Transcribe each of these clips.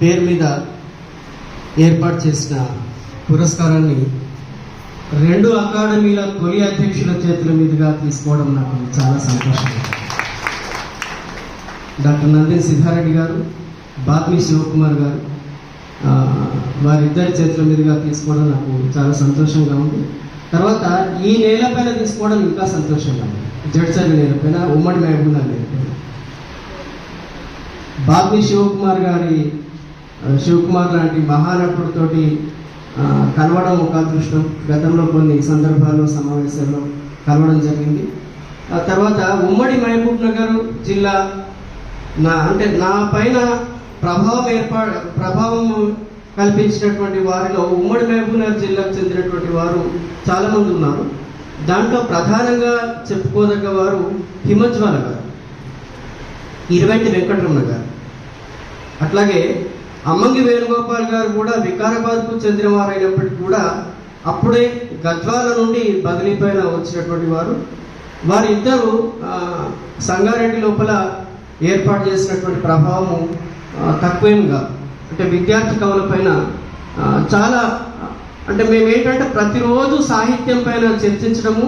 పేరు మీద ఏర్పాటు చేసిన పురస్కారాన్ని రెండు అకాడమీల తొలి అధ్యక్షుల చేతుల మీదుగా తీసుకోవడం నాకు చాలా సంతోషం. డాక్టర్ నందిని సిద్ధారెడ్డి గారు బాత్మి శివకుమార్ గారు వారిద్దరి చేతుల మీదుగా తీసుకోవడం నాకు చాలా సంతోషంగా ఉంది. తర్వాత ఈ నేలపైన తీసుకోవడం ఇంకా సంతోషంగా ఉంది. జడ్చర్ల నేలపైన ఉమ్మడి మహబూబ్నగర్ నేలపైన. బాబీ శివకుమార్ గారి శివకుమార్ లాంటి మహానటుడితోటి కలవడం ఒక అదృష్టం. గతంలో కొన్ని సందర్భాల్లో సమావేశాల్లో కలవడం జరిగింది. ఆ తర్వాత ఉమ్మడి మహబూబ్ నగర్ జిల్లా నా అంటే నా పైన ప్రభావం ఏర్పా ప్రభావం కల్పించినటువంటి వారిలో ఉమ్మడి మహబూబ్ నగర్ జిల్లాకు చెందినటువంటి వారు చాలామంది ఉన్నారు. దాంట్లో ప్రధానంగా చెప్పుకోదగ్గ వారు హిమజ్వాల గారు. ఇరవై వెంకటరమణ గారు. అట్లాగే అమ్మంగి వేణుగోపాల్ గారు కూడా వికారాబాద్కు చెందినవారు అయినప్పటికీ కూడా అప్పుడే గద్వాల నుండి బదిలీ పైన వచ్చినటువంటి వారు. వారిద్దరూ సంగారెడ్డి లోపల ఏర్పాటు చేసినటువంటి ప్రభావము ఆ, తక్కువేంగా అంటే విద్యార్థి కవుల పైన చాలా అంటే మేము ఏంటంటే ప్రతిరోజు సాహిత్యం పైన చర్చించడము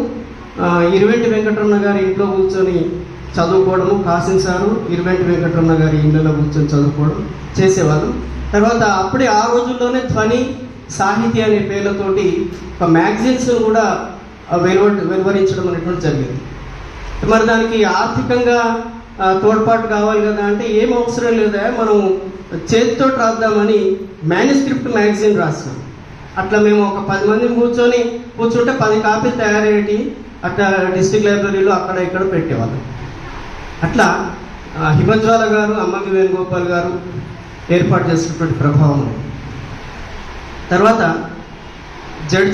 ఇరువెంటి వెంకటరమణ గారి ఇంట్లో కూర్చొని చదువుకోవడము కాసిం సారు ఇరువెంటి వెంకటరమణ గారి ఇళ్ళలో కూర్చొని చదువుకోవడం చేసేవాళ్ళం. తర్వాత అప్పుడే ఆ రోజుల్లోనే ధ్వని సాహితీ అనే పేర్లతోటి ఒక మ్యాగజైన్స్ కూడా వెలువ వెలువరించడం అనేటువంటి జరిగింది. మరి దానికి ఆర్థికంగా తోడ్పాటు కావాలి కదా అంటే ఏం అవసరం లేదా మనం చేతితో రాద్దామని మేనుస్క్రిప్ట్ మ్యాగజైన్ రాసినాం అట్లా మేము ఒక పది మంది కూర్చొని కూర్చుంటే పది కాపీలు తయారయ్యేటి అట్లా డిస్ట్రిక్ట్ లైబ్రరీలో అక్కడ ఇక్కడ పెట్టేవాళ్ళం. అట్లా హిమజ్వాల గారు అమ్మకి వేణుగోపాల్ గారు ఏర్పాటు చేసినటువంటి ప్రభావం. తర్వాత జడ్జ